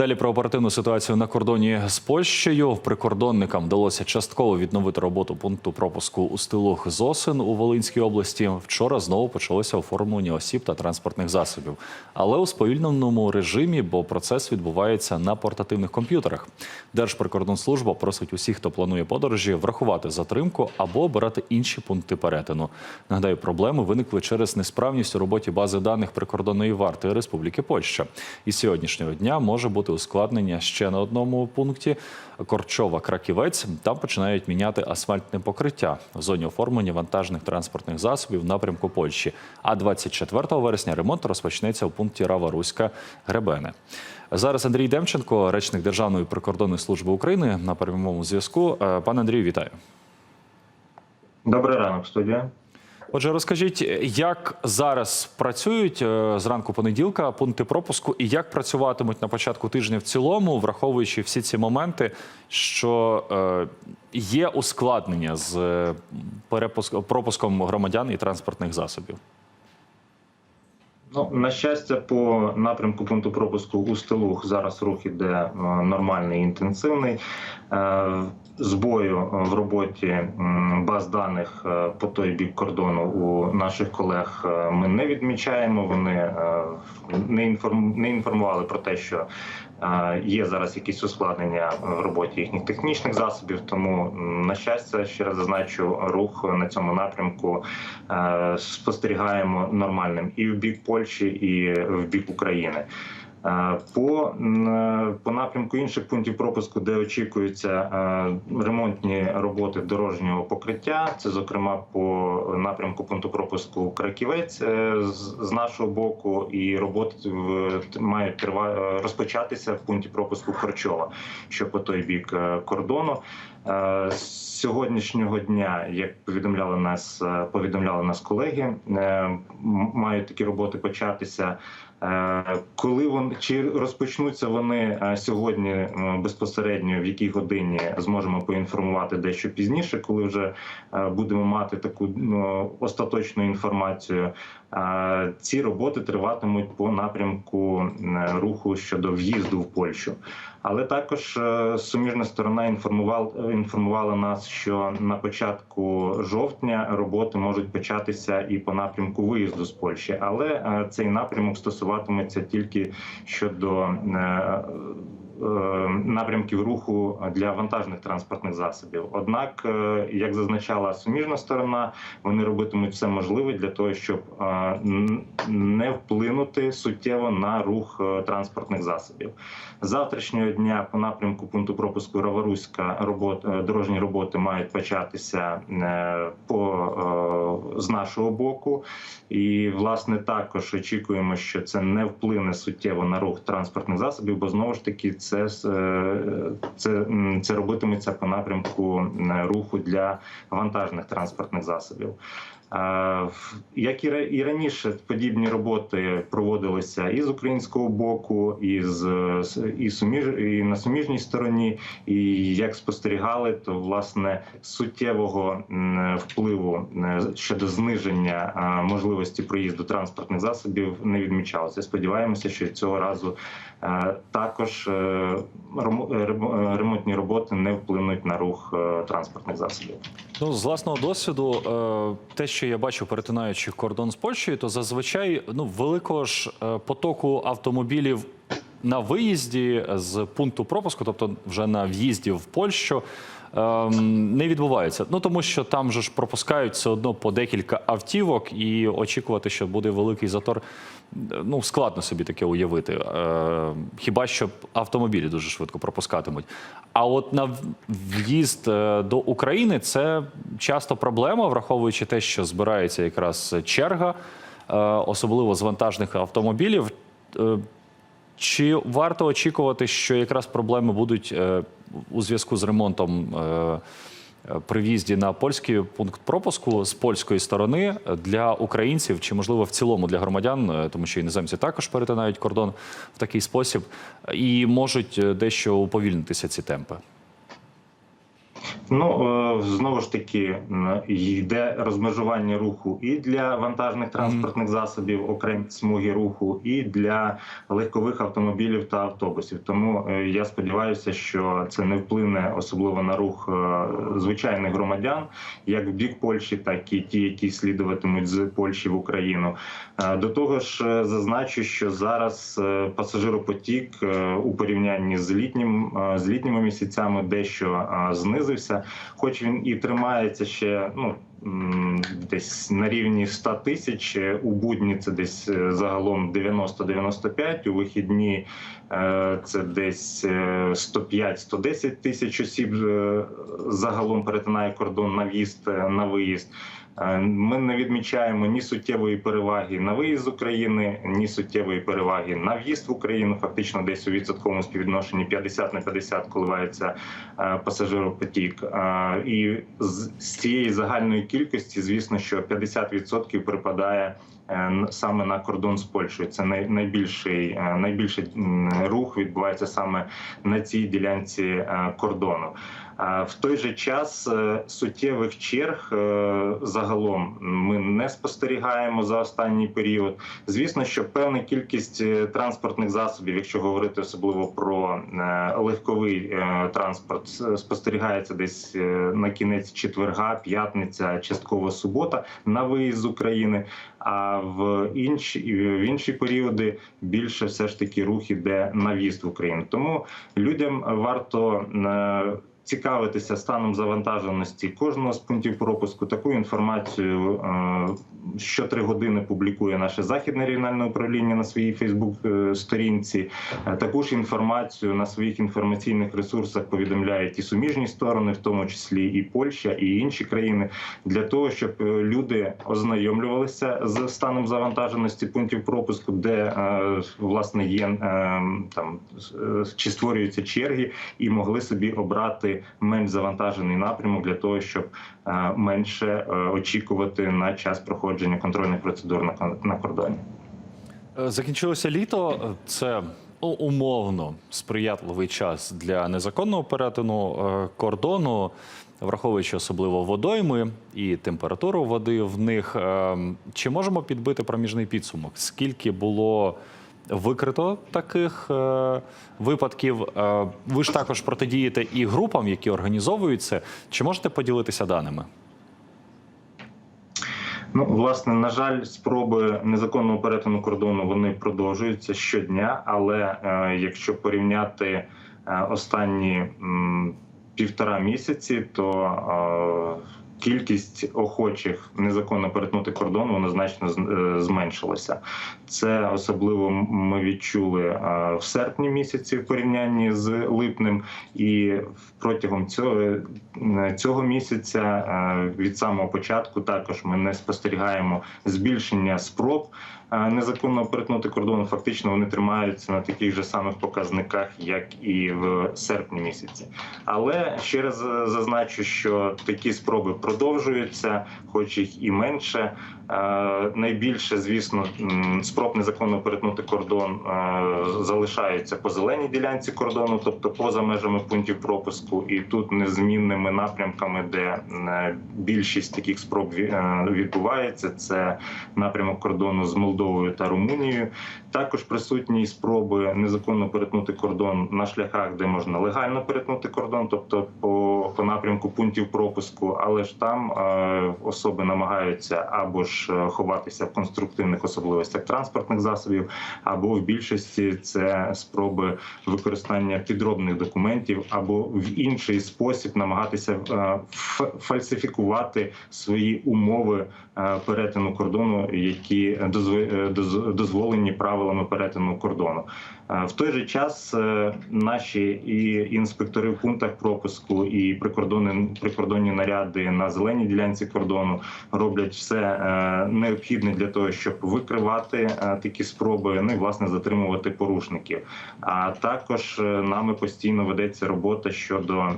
Далі про оперативну ситуацію на кордоні з Польщею. Прикордонникам вдалося частково відновити роботу пункту пропуску у стилох Зосин у Волинській області. Вчора знову почалося оформлення осіб та транспортних засобів, але у сповільненому режимі, бо процес відбувається на портативних комп'ютерах. Держприкордонслужба просить усіх, хто планує подорожі, врахувати затримку або обирати інші пункти перетину. Нагадаю, проблеми виникли через несправність у роботі бази даних прикордонної варти Республіки Польща. І сьогоднішнього дня може бути ускладнення ще на одному пункті Корчова Краківець. Там починають міняти асфальтне покриття в зоні оформлення вантажних транспортних засобів в напрямку Польщі. А 24 вересня ремонт розпочнеться у пункті Рава Руська Гребене. Зараз Андрій Демченко, речник Державної прикордонної служби України, на прямому зв'язку. Е, Пане Андрію, вітаю. Добрий ранок, студія. Отже, розкажіть, як зараз працюють е, зранку понеділка пункти пропуску, і як працюватимуть на початку тижня в цілому, враховуючи всі ці моменти, що е, є ускладнення з е, пропуском громадян і транспортних засобів? Ну, на щастя, по напрямку пункту пропуску у Стилух зараз рух іде нормальний, інтенсивний. Е, Збою в роботі баз даних е, по той бік кордону у наших колег е, ми не відмічаємо. Вони е, не інформ- інформували про те, що е, є зараз якісь ускладнення в роботі їхніх технічних засобів. Тому, на щастя, ще раз зазначу, рух на цьому напрямку е, спостерігаємо нормальним і в бік Польщі, і в бік України. Е, По, по напрямку інших пунктів пропуску, де очікуються е, ремонтні роботи дорожнього покриття, це зокрема по напрямку пункту пропуску Краківець е, з нашого боку, і роботи мають тривати розпочатися в пункті пропуску Корчова, що по той бік е, кордону. Е, З сьогоднішнього дня, як повідомляли нас, е, повідомляли нас колеги, е, мають такі роботи початися. Е, Коли вони чи розпочнуться вони е, сьогодні е, безпосередньо, в якій годині зможемо поінформувати дещо пізніше, коли вже будемо мати таку ну, остаточну інформацію. Ці роботи триватимуть по напрямку руху щодо в'їзду в Польщу. Але також е, суміжна сторона інформувала, інформувала нас, що на початку жовтня роботи можуть початися і по напрямку виїзду з Польщі, але е, цей напрямок стосуватиметься тільки щодо е, напрямків руху для вантажних транспортних засобів. Однак, е, як зазначала суміжна сторона, вони робитимуть все можливе для того, щоб е, не вплинути суттєво на рух е, транспортних засобів. Завтрашнього дня по напрямку пункту пропуску Раваруська робот, е, дорожні роботи мають початися е, по е, з нашого боку, і власне також очікуємо, що це не вплине суттєво на рух транспортних засобів, бо знову ж таки це е, це, м, це робитиметься по напрямку е, руху для вантажних транспортних засобів. Як і ра- і раніше, подібні роботи проводилися і з українського боку, і з і суміж і на суміжній стороні. І як спостерігали, то власне суттєвого впливу щодо зниження можливості проїзду транспортних засобів не відмічалося. Сподіваємося, що цього разу також е, ремонтні роботи не вплинуть на рух е, транспортних засобів. Ну, з власного досвіду, е, те, що я бачу, перетинаючи кордон з Польщею, то зазвичай ну, великого ж е, потоку автомобілів на виїзді з пункту пропуску, тобто вже на в'їзді в Польщу, не відбувається. Ну тому що там же ж пропускають все одно по декілька автівок, і очікувати, що буде великий затор. Ну, складно собі таке уявити. Е, хіба що автомобілі дуже швидко пропускатимуть. А от на в'їзд е, до України це часто проблема, враховуючи те, що збирається якраз черга, е, особливо з вантажних автомобілів. Чи варто очікувати, що якраз проблеми будуть у зв'язку з ремонтом е, при в'їзді на польський пункт пропуску з польської сторони для українців, чи можливо в цілому для громадян, е, тому що іноземці також перетинають кордон в такий спосіб, і можуть е, дещо уповільнитися ці темпи? Ну е, знову ж таки йде розмежування руху і для вантажних транспортних засобів, окремі смуги руху, і для легкових автомобілів та автобусів. Тому е, я сподіваюся, що це не вплине особливо на рух е, звичайних громадян, як в бік Польщі, так і ті, які слідуватимуть з Польщі в Україну. До того ж, зазначу, що зараз пасажиропотік у порівнянні з літнім з літніми місяцями дещо е, хоч він і тримається ще ну. Десь на рівні 100 тисяч Е, у будні це десь е, загалом 90-95, у вихідні е, це десь е, 105-110 тисяч осіб загалом перетинає кордон на в'їзд на виїзд. Е, Ми не відмічаємо ні суттєвої переваги на виїзд з України, ні суттєвої переваги на в'їзд в Україну. Фактично, десь у відсотковому співвідношенні 50 на 50 коливається е, пасажиропотік. Е, І з цієї загальної кількості, звісно, що 50% припадає саме на кордон з Польщею. Це найбільший найбільший рух відбувається саме на цій ділянці кордону. В той же час е, суттєвих черг е, загалом ми не спостерігаємо за останній період. Звісно, що певна кількість е, транспортних засобів, якщо говорити особливо про легковий транспорт, спостерігається десь на кінець четверга, п'ятниця, частково субота на виїзд з України. А в інші в інші періоди більше все ж таки рух іде на в'їзд в Україну. Тому людям варто цікавитися станом завантаженості кожного з пунктів пропуску. Таку інформацію е, що три години публікує наше західне регіональне управління на своїй Фейсбук сторінці. Е, Таку ж інформацію на своїх інформаційних ресурсах повідомляють і суміжні сторони, в тому числі і Польща, і інші країни, для того, щоб е, люди ознайомлювалися з станом завантаженості пунктів пропуску, де власне є е, там чи створюються черги, і могли собі обрати менш завантажений напрямок для того, щоб е, менше е, очікувати на час проходження контрольних процедур на кордоні. Е, Закінчилося літо. Це ну, умовно сприятливий час для незаконного перетину кордону, враховуючи особливо водойми і температуру води в них. Е, Чи можемо підбити проміжний підсумок? Скільки було викрито таких е, випадків? Е, Ви ж також протидієте і групам, які організовують це. Чи можете поділитися даними? Ну, власне, на жаль, спроби незаконного перетину кордону вони продовжуються щодня. Але е, якщо порівняти е, останні м, півтора місяці, то е, кількість охочих незаконно перетнути кордон вона значно е, зменшилася. Це особливо ми відчули е, в серпні місяці в порівнянні з липнем, і протягом цього, е, цього місяця від самого початку також ми не спостерігаємо збільшення спроб незаконно перетнути кордон. Фактично вони тримаються на таких же самих показниках, як і в серпні місяці. Але ще раз зазначу, що такі спроби продовжуються, хоч їх і менше. Е, Найбільше, звісно, спроб незаконно перетнути кордон е, залишаються по зеленій ділянці кордону, тобто поза межами пунктів пропуску, і тут незмінними напрямками, де е, більшість таких спроб ві- відбувається. Це напрямок кордону з Молдовою та Румунією. Також присутні спроби незаконно перетнути кордон на шляхах, де можна легально перетнути кордон, тобто по, по напрямку пунктів пропуску, але ж там е, особи намагаються або ж е, ховатися в конструктивних особливостях транспортних засобів, або в більшості це спроби використання підробних документів, або в інший спосіб намагатися е, фальсифікувати свої умови перетину кордону, які дозв- дозволені правилами перетину кордону. Е, В той же час е, наші і інспектори в пунктах пропуску, і прикордонні прикордонні наряди на зеленій ділянці кордону роблять все е, необхідне для того, щоб викривати такі спроби, ну і власне затримувати порушників. А також нами постійно ведеться робота щодо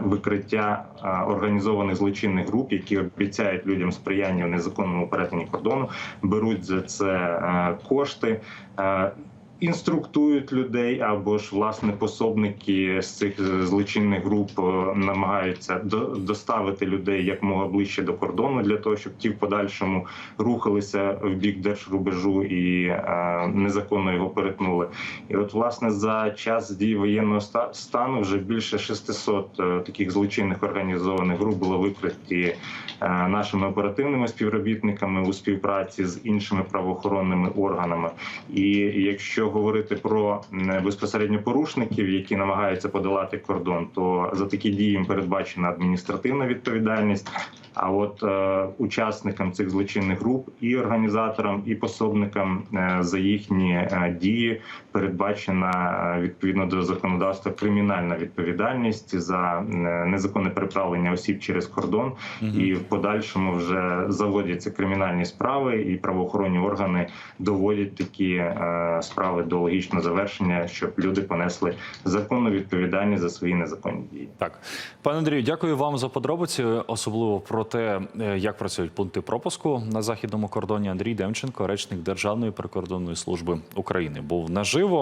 викриття організованих злочинних груп, які обіцяють людям сприяння в незаконному перетині кордону, беруть за це кошти. Інструктують людей, або ж власне пособники з цих злочинних груп е, намагаються до- доставити людей якомога ближче до кордону для того, щоб ті в подальшому рухалися в бік держрубежу і е, незаконно його перетнули. І от власне за час дії воєнного стану вже більше 600 е, таких злочинних організованих груп було викриті нашими оперативними співробітниками у співпраці з іншими правоохоронними органами. І якщо говорити про безпосередньо порушників, які намагаються подолати кордон, то за такі дії їм передбачена адміністративна відповідальність. А от е, учасникам цих злочинних груп і організаторам, і пособникам е, за їхні е, дії передбачена е, відповідно до законодавства кримінальна відповідальність за е, незаконне переправлення осіб через кордон, і в подальшому вже заводяться кримінальні справи, і правоохоронні органи доводять такі е, справи до логічного завершення, щоб люди понесли законну відповідальність за свої незаконні дії. Так, пане Андрію, дякую вам за подробиці, особливо про те, е, як працюють пункти пропуску на західному кордоні. Андрій Демченко, речник Державної прикордонної служби України, був наживо.